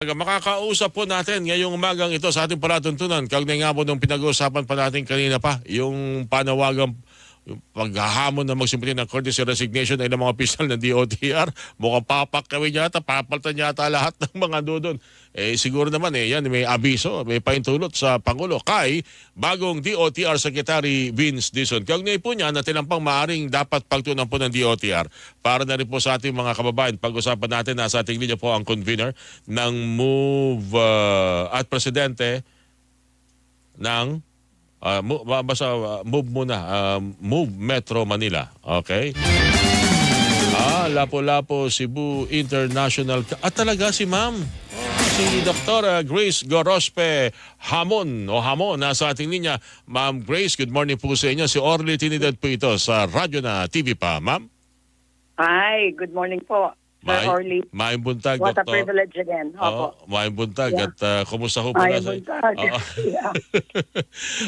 Makakausap po natin ngayong umagang ito sa ating palatuntunan. Kaugnay nga po nung pinag-uusapan pa natin kanina pa, yung panawagang yung paghahamon na magsimuli ng courtesy resignation ay ng mga opisyal ng DOTR. Mukhang papakawin yata, papaltan yata lahat ng mga doon. Eh siguro naman eh, yan may abiso, may paintulot sa Pangulo kay bagong DOTR Secretary Vince Dizon. Kaugnay po niya na tinampang maaring dapat pagtunan po ng DOTR para na rin po sa ating mga kababayan. Pag-usapan natin, nasa ating linya po ang convener ng MOVE uh, at Presidente ng uh, mo- ba- basta uh, MOVE muna, uh, MOVE Metro Manila. Okay? Ah, Lapu-Lapu, Cebu International. At talaga si ma'am. Si Dr. Grace Gorospe Hamon o Hamon nasa ating linya. Ma'am Grace, good morning po sa inyo. Si Orly Tinidad po ito sa radyo na TV pa. Ma'am? Hi, good morning po, May- Orly. Maayong buntag, What a Dr. privilege again. Oo, Opo. maayong buntag. Yeah. At uh, kumusta ho po Maayong nasa- buntag. Oo. Yeah.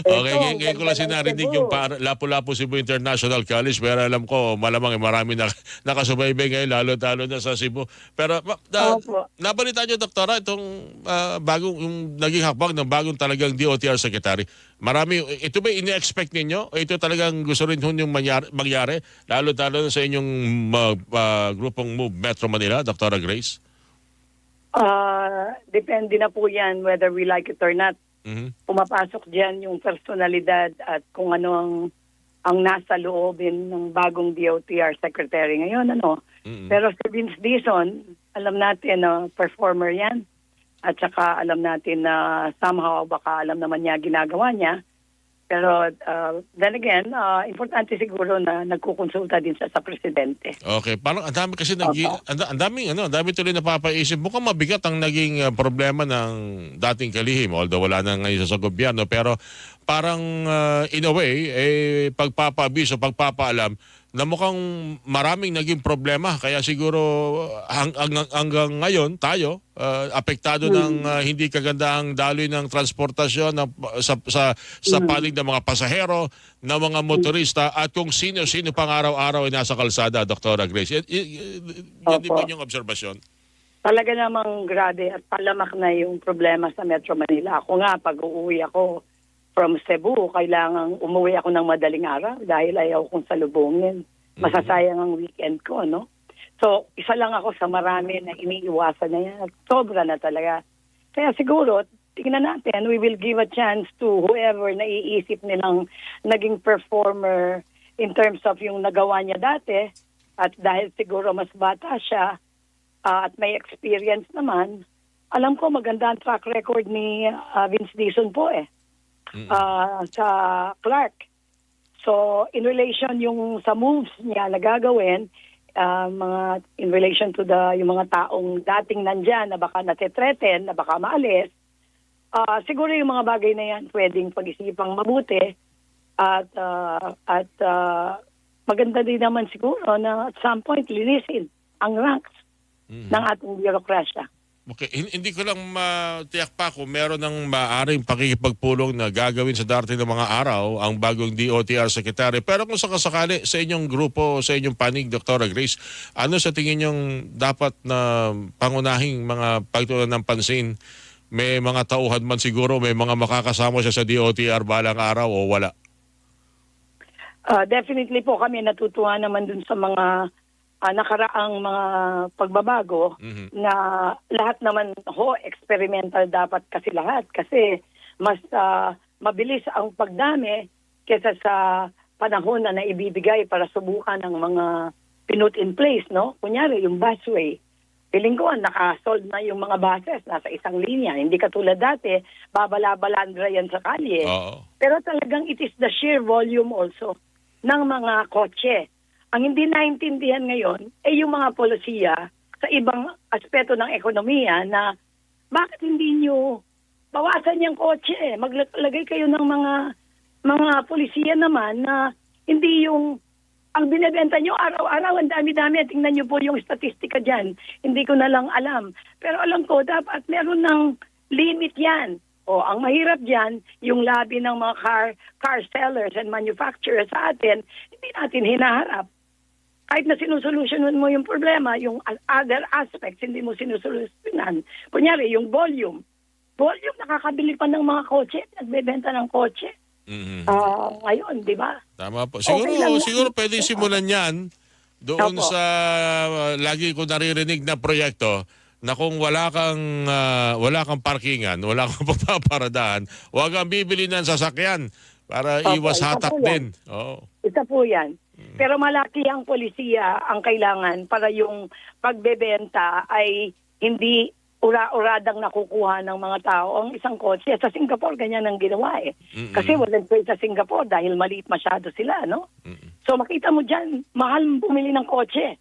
okay, ngayon, ngayon ko lang sinarinig yung para, Lapu-Lapu Cebu International College pero alam ko malamang marami na nakasubaybay ngayon lalo-lalo na sa Cebu. Pero ma- na, Opo. nabalita niyo doktora itong ah, bagong yung naging hakbang ng bagong talagang DOTR secretary. Marami ito ba ini-expect ninyo? O ito talagang gusto rin yung mangyari, mangyari lalo-lalo na sa inyong ah, ah, grupong Move Metro Manila, Dr. Grace? Ah, depende na po yan whether we like it or not. Mhm. Pumapasok dyan yung personalidad at kung ano ang ang nasa loobin ng bagong DOTR secretary ngayon ano. Mhm. Pero si Vince Dizon, alam natin na performer yan. At saka alam natin na somehow baka alam naman niya ginagawa niya. Pero uh, then again, uh, importante siguro na nagkukonsulta din siya sa presidente. Okay, parang ang dami kasi nag ang, da- ang daming ano, ang dami tuloy napapaisip. Mukhang mabigat ang naging uh, problema ng dating kalihim although wala na ngayon sa gobyerno pero parang uh, in a way eh pagpapaabiso, pagpapaalam na mukhang maraming naging problema kaya siguro hang, hang- hanggang ngayon tayo uh, apektado ng uh, hindi kagandahang daloy ng transportasyon ng, sa sa sa panig ng mga pasahero, ng mga motorista at kung sino-sino pang araw-araw ay nasa kalsada, Dr. Grace. Y- yan din ba yung obserbasyon? Talaga namang grabe at palamak na yung problema sa Metro Manila. Ako nga, pag uuwi ako from Cebu, kailangang umuwi ako ng madaling araw dahil ayaw kong salubungin. Masasayang ang weekend ko, no? So, isa lang ako sa marami na iniiwasan na yan. Sobra na talaga. Kaya siguro, tingnan natin, we will give a chance to whoever na iisip nilang naging performer in terms of yung nagawa niya dati. At dahil siguro mas bata siya, Ah, at may experience naman, alam ko maganda ang track record ni ah, Vince Dizon po eh ah, sa Clark. So in relation yung sa moves niya na gagawin, ah, mga in relation to the yung mga taong dating nandyan na baka natitreten, na baka maalis, ah, siguro yung mga bagay na yan pwedeng pag-isipang mabuti at ah, at ah, maganda din naman siguro na at some point linisin ang ranks ng ating bürokrasya. Okay, hin- hindi ko lang matiyak pa kung meron ng maaring pakikipagpulong na gagawin sa darating ng mga araw ang bagong DOTR Secretary. Pero kung sakasakali sa inyong grupo, sa inyong panig, Dr. Grace, ano sa tingin niyong dapat na pangunahing mga pagtulan ng pansin? May mga tauhan man siguro, may mga makakasama siya sa DOTR balang araw o wala? Ah, definitely po kami natutuwa naman dun sa mga ah, nakaraang mga pagbabago Mhm. na lahat naman ho experimental dapat kasi lahat kasi mas ah, mabilis ang pagdami kesa sa panahon na naibibigay para subukan ng mga pinut in place no kunyari yung busway Piling ko, nakasolve na yung mga buses, nasa isang linya. Hindi katulad dati, babala-balandra yan sa kalye. Oo. Pero talagang it is the sheer volume also ng mga kotse. Ang hindi naintindihan ngayon ay yung mga polisiya sa ibang aspeto ng ekonomiya na bakit hindi nyo bawasan yung kotse? Maglagay kayo ng mga mga polisiya naman na hindi yung ang binebenta nyo araw-araw, ang dami-dami. Tingnan nyo po yung statistika dyan. Hindi ko na lang alam. Pero alam ko, dapat meron ng limit yan. O, ang mahirap dyan, yung labi ng mga car, car sellers and manufacturers sa atin, hindi natin hinaharap. Kahit na sinusolusyonan mo yung problema, yung other aspects, hindi mo sinusolusyonan. Kunyari, yung volume. Volume, nakakabili pa ng mga kotse, nagbebenta ng kotse. Mhm. Ah, ngayon, di ba? Tama po. Siguro, Okay lang yan. siguro pwede simulan yan doon Opo. sa uh, lagi ko naririnig na proyekto na kung wala kang uh, wala kang parkingan, wala kang pagpaparadaan, huwag kang bibili ng sasakyan para Opo, iwas hatak din. Oo. Isa po yan. Pero malaki ang polisiya ang kailangan para yung pagbebenta ay hindi ura-uradang nakukuha ng mga tao ang isang kotse. Sa Singapore, ganyan ang ginawa eh. Mm-mm. Kasi walang trade sa Singapore dahil maliit masyado sila, no? Mm-mm. So makita mo dyan, mahal bumili ng kotse.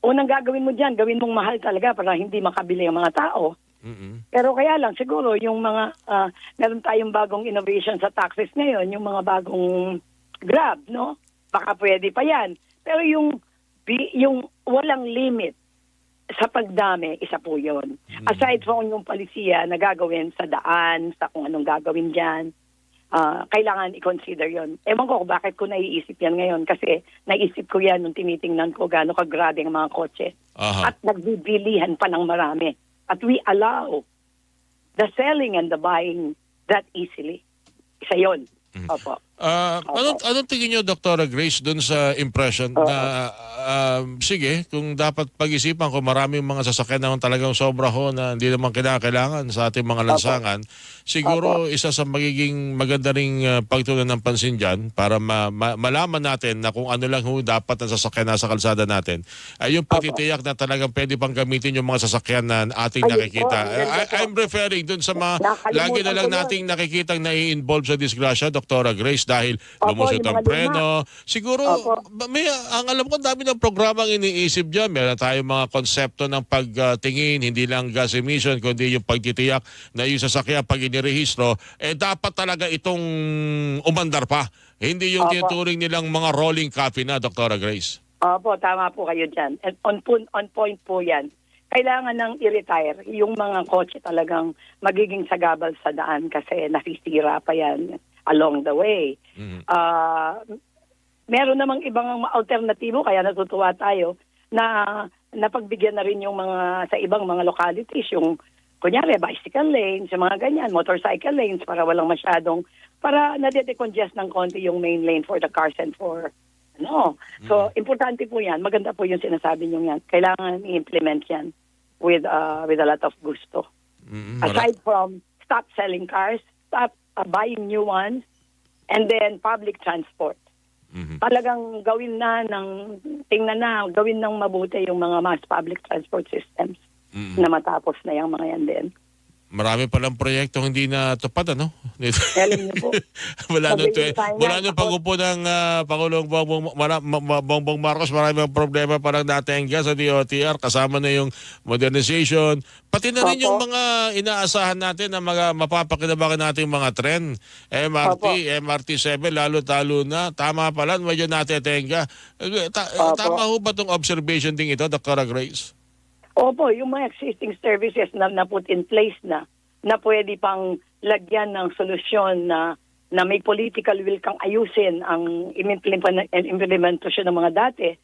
Unang gagawin mo dyan, gawin mong mahal talaga para hindi makabili ang mga tao. Mm-mm. Pero kaya lang, siguro yung mga, ah, meron tayong bagong innovation sa taxes ngayon, yung mga bagong grab, no? Baka pwede pa yan. Pero yung, yung walang limit sa pagdami, isa po yun. Aside from yung palisiya na gagawin sa daan, sa kung anong gagawin dyan, ah, kailangan i-consider yon. Ewan ko bakit ko naiisip yan ngayon kasi naisip ko yan nung tinitingnan ko gaano kagrabe ang mga kotse Aha. at nagbibilihan pa ng marami. At we allow the selling and the buying that easily. Isa yun. Opo. Ah, anong, anong tingin niyo, Dr. Grace, dun sa impression na, um, sige, kung dapat pag-isipan kung maraming mga sasakyan naman talagang sobra ho na hindi naman kinakailangan sa ating mga lansangan, siguro isa sa magiging maganda ring uh, pagtunan ng pansin dyan para ma- ma- malaman natin na kung ano lang ho dapat ang sasakyan nasa kalsada natin, ay yung pagtitiyak na talagang pwede pang gamitin yung mga sasakyan na ating Ayun nakikita. po, I-. I'm referring dun sa mga Nakalimutan lagi na lang ko nating nakikitang nai-involve sa disgrasya, Dr. Grace, dahil lumusot ang preno. Siguro, Opo. may, ang alam ko, dami ng programang iniisip dyan. Meron tayong mga konsepto ng pagtingin, hindi lang gas emission, kundi yung pagtitiyak na yung sasakyan pag inirehistro, eh dapat talaga itong umandar pa. Hindi yung Opo. tinuturing nilang mga rolling copy na, Dr. Grace. Opo, tama po kayo dyan. And on, po- on point po yan. Kailangan nang i-retire yung mga kotse talagang magiging sagabal sa daan kasi nasisira pa yan along the way. Mhm. Ah, meron namang ibang alternatibo kaya natutuwa tayo na napagbigyan na rin yung mga sa ibang mga localities yung kunyari bicycle lanes, yung mga ganyan, motorcycle lanes para walang masyadong para nadedecongest ng konti yung main lane for the cars and for ano. So importante po 'yan. Maganda po yung sinasabi niyo 'yan. Kailangan i-implement 'yan with uh, with a lot of gusto. Mhm. Mara- Aside from stop selling cars, stop uh, buying new ones, and then public transport. Talagang gawin na ng, tingnan na, gawin ng mabuti yung mga mass public transport systems Mhm. na matapos na yung mga yan din. Marami palang proyektong hindi na tupad, ano? Alam niyo po, Wala nung, wala nung pag-upo ng ah, Pangulong Bongbong, Mara- Ma- Ma- Bongbong Marcos, marami ang problema parang natenga sa DOTR, kasama na yung modernization, pati na rin Opo. yung mga inaasahan natin na mga mapapakinabangan natin mga tren, MRT, MRT7, lalo-talo na, tama pala, medyo natetenga. Eh, Ta- Opo. tama ho ba itong observation din ito, Dr. Grace? Opo, yung mga existing services na na-put in place na, na pwede pang lagyan ng solusyon na na may political will kang ayusin ang implement- implementasyon ng mga dati, eh,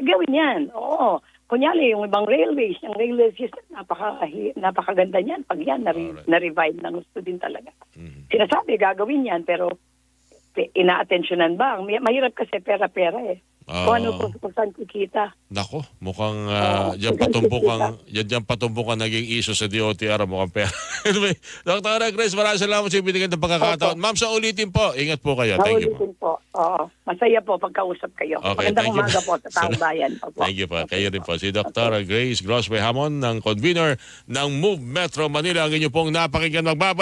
gawin yan. Oo. Kunyari, yung ibang railways, yung railway system, napaka, napakaganda niyan. Pag yan, nare- Alright. na-revive ng gusto din talaga. Mhm. Sinasabi, gagawin yan, pero pi- ina-attentionan ba? Mahirap kasi pera-pera eh. Kung ano Ah. kung, saan kikita. Nako, mukhang uh, Oo, diyan mukhang patumbok ang yan diyan patumbok ang naging issue sa DOTR mukhang pera. anyway, Dr. Grace, maraming salamat sa binigyan ng pagkakataon. Ma'am, sa ulitin po, ingat po kayo. Thank you. po. Naulitin po. Oo. Masaya po pagkausap kayo. Okay, Magandang thank you. umaga po sa taong bayan. Opo. Thank you po. Kayo rin po. Si Dr. Grace Grosway Hamon ng convener ng Move Metro Manila. Ang inyo pong napakinggan magbabalik.